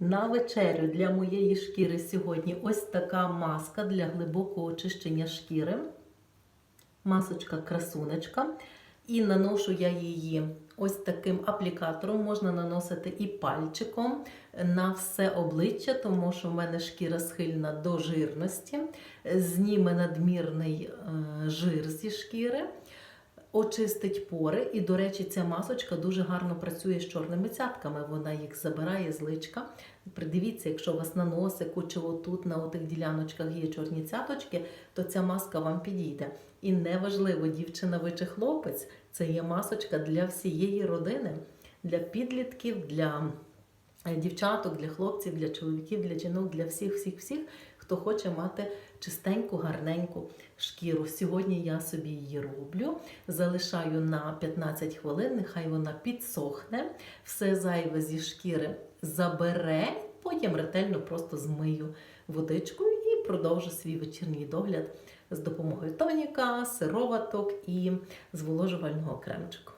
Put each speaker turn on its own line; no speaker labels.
На вечерю для моєї шкіри сьогодні ось така маска для глибокого очищення шкіри. Масочка красунечка. І наношу я її ось таким аплікатором. Можна наносити і пальчиком на все обличчя, тому що в мене шкіра схильна до жирності, зніме надмірний е, жир зі шкіри очистить пори. І, до речі, ця масочка дуже гарно працює з чорними цятками. Вона їх забирає з личка. Придивіться, якщо у вас на носику чи отут на отих діляночках є чорні цяточки, то ця маска вам підійде. І неважливо, дівчина ви чи хлопець, це є масочка для всієї родини, для підлітків, для дівчаток, для хлопців, для чоловіків, для жінок, для всіх, всіх, всіх, хто хоче мати чистеньку, гарненьку шкіру. Сьогодні я собі її роблю, залишаю на 15 хвилин, нехай вона підсохне, все зайве зі шкіри забере, потім ретельно просто змию водичкою і продовжу свій вечірній догляд з допомогою тоніка, сироваток і зволожувального кремчику.